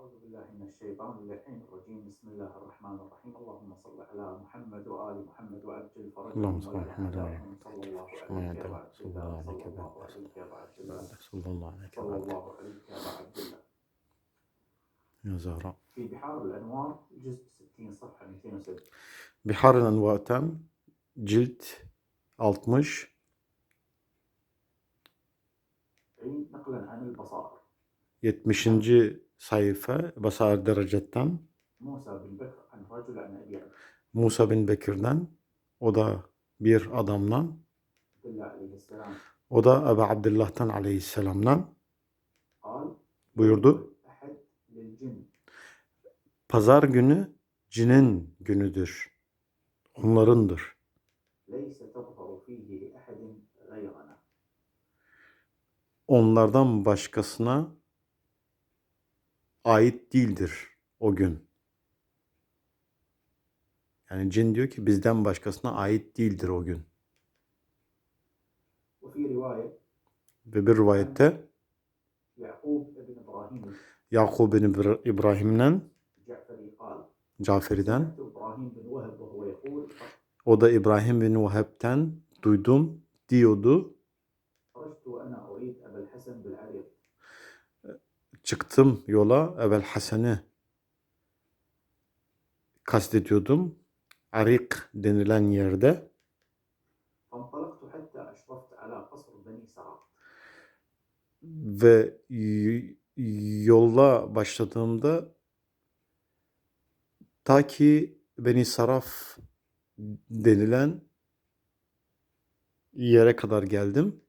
أعوذ بالله من الشيطان اللعين الرجيم. بسم الله الرحمن الرحيم. اللهم صل على محمد وآل محمد وأجل فرجهم اللهم صل على محمد وآل أعدائهم صلى الله محمد عليك وعبد صلى الله صلى عليك الله. عليك صلى الله عليك صلى وعلى الله. يا زهراء. في بحار الأنوار جزء 60 صفحة 206 Bihar Enva'tan cilt 60 عين نقلا عن البصائر. 70. sayfa basar dereceden. Musa bin Bekir'den o da bir adamdan. O da Ebu Abdullah'tan aleyhisselamdan. Buyurdu. Pazar günü cinin günüdür. Onlarındır. Onlardan başkasına ait değildir o gün. Yani cin diyor ki bizden başkasına ait değildir o gün. Ve bir rivayette Yakub bin İbrahim'den Caferi'den o da İbrahim bin Vaheb'ten duydum diyordu çıktım yola evvel Hasan'ı kastediyordum. Arik denilen yerde. Ve yolla başladığımda ta ki Beni Saraf denilen yere kadar geldim.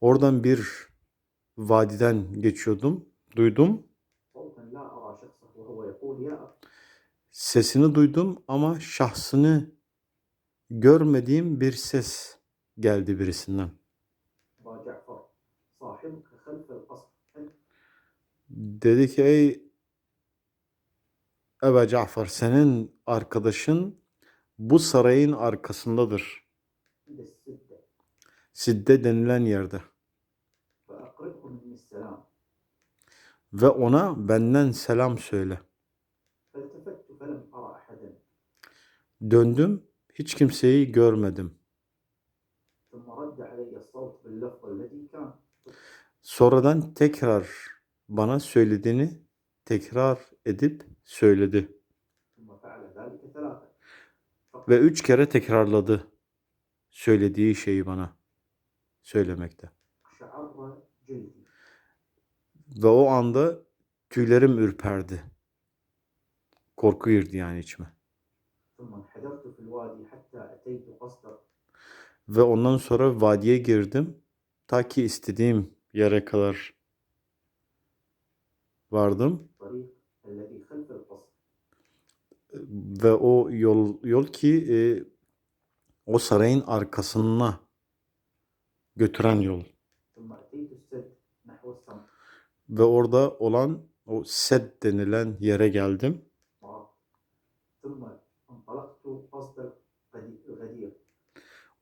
Oradan bir vadiden geçiyordum. Duydum. Sesini duydum ama şahsını görmediğim bir ses geldi birisinden. Dedi ki ey Ebe Cafer senin arkadaşın bu sarayın arkasındadır. Sidde denilen yerde. Ve ona benden selam söyle. Döndüm, hiç kimseyi görmedim. Sonradan tekrar bana söylediğini tekrar edip söyledi. Ve üç kere tekrarladı söylediği şeyi bana söylemekte. Ve o anda tüylerim ürperdi. Korku girdi yani içime. Ve ondan sonra vadiye girdim. Ta ki istediğim yere kadar vardım. Ve o yol, yol ki e, o sarayın arkasına götüren yol. Ve orada olan o sed denilen yere geldim.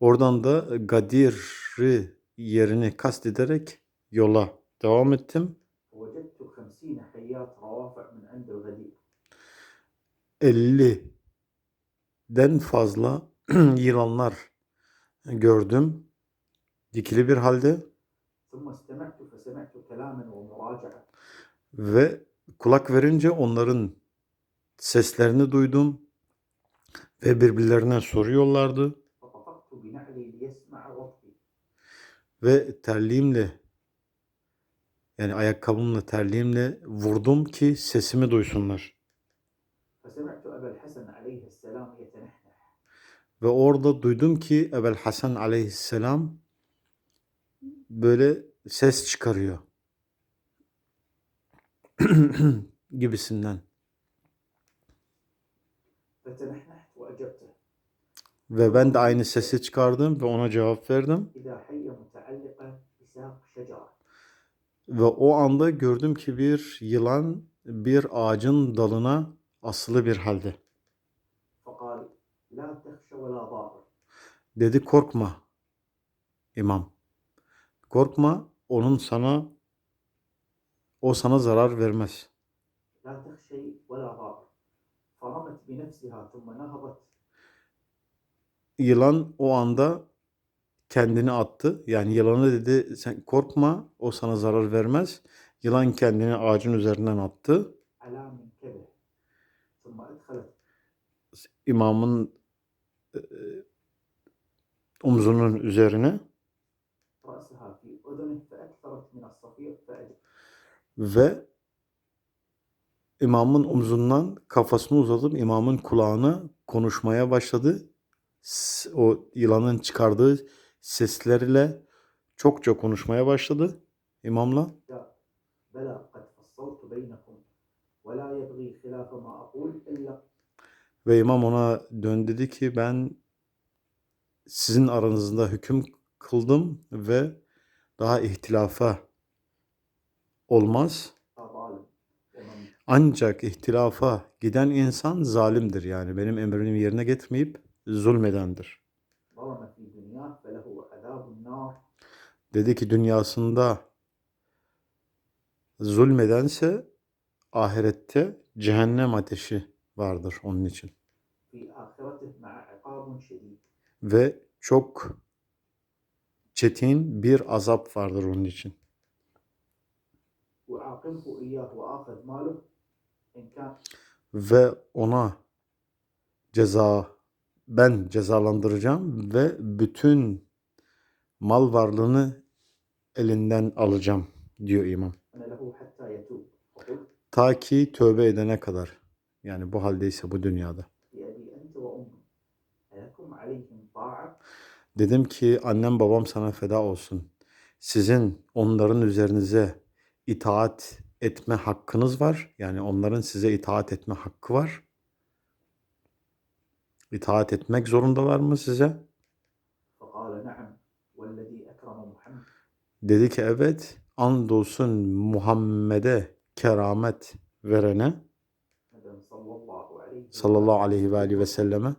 Oradan da Gadir'i yerini kastederek yola devam ettim. 50'den fazla yılanlar gördüm dikili bir halde ve kulak verince onların seslerini duydum ve birbirlerine soruyorlardı. Ve terliğimle yani ayakkabımla terliğimle vurdum ki sesimi duysunlar. Ve orada duydum ki Ebel Hasan aleyhisselam böyle ses çıkarıyor. gibisinden. Ve ben de aynı sesi çıkardım ve ona cevap verdim. Ve o anda gördüm ki bir yılan bir ağacın dalına asılı bir halde. Dedi korkma imam. Korkma onun sana o sana zarar vermez. Yılan o anda kendini attı. Yani yılanı dedi sen korkma o sana zarar vermez. Yılan kendini ağacın üzerinden attı. İmamın e, e, omzunun üzerine ve imamın omzundan kafasını uzatıp imamın kulağına konuşmaya başladı. O yılanın çıkardığı seslerle çokça konuşmaya başladı imamla. Ve imam ona dön dedi ki ben sizin aranızda hüküm kıldım ve daha ihtilafa olmaz. Ancak ihtilafa giden insan zalimdir yani benim emrimi yerine getirmeyip zulmedendir. Dedi ki dünyasında zulmedense ahirette cehennem ateşi vardır onun için. Ve çok çetin bir azap vardır onun için وأعاقبه إياه وآخذ ماله إن كان Ve ona ceza ben cezalandıracağım ve bütün mal varlığını elinden alacağım diyor imam. أنا له حتى يتوب فقلت Ta ki tövbe edene kadar. Yani bu haldeyse bu dünyada. بأبي أنت وأمي ألكم عليهم طاعة Dedim ki annem babam sana feda olsun. Sizin onların üzerinize itaat etme hakkınız var. Yani onların size itaat etme hakkı var. İtaat etmek zorundalar mı size? Dedi ki evet. Andolsun Muhammed'e keramet verene sallallahu aleyhi ve aleyhi ve selleme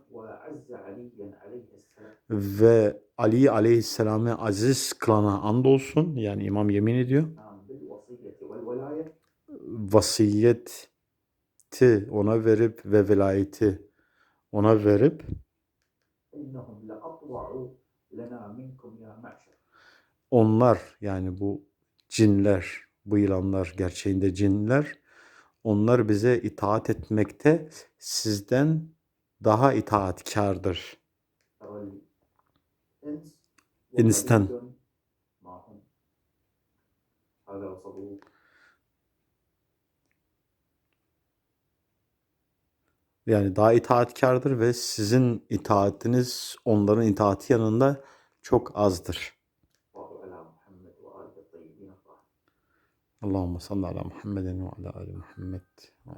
ve Ali aleyhisselam'ı aziz kılana andolsun yani imam yemin ediyor vasiyeti ona verip ve velayeti ona verip onlar yani bu cinler, bu yılanlar gerçeğinde cinler onlar bize itaat etmekte sizden daha itaatkardır. İnsan. Yani daha itaatkardır ve sizin itaatiniz onların itaati yanında çok azdır. Allahümme salli ala Muhammeden ve ala ali Muhammed. Ve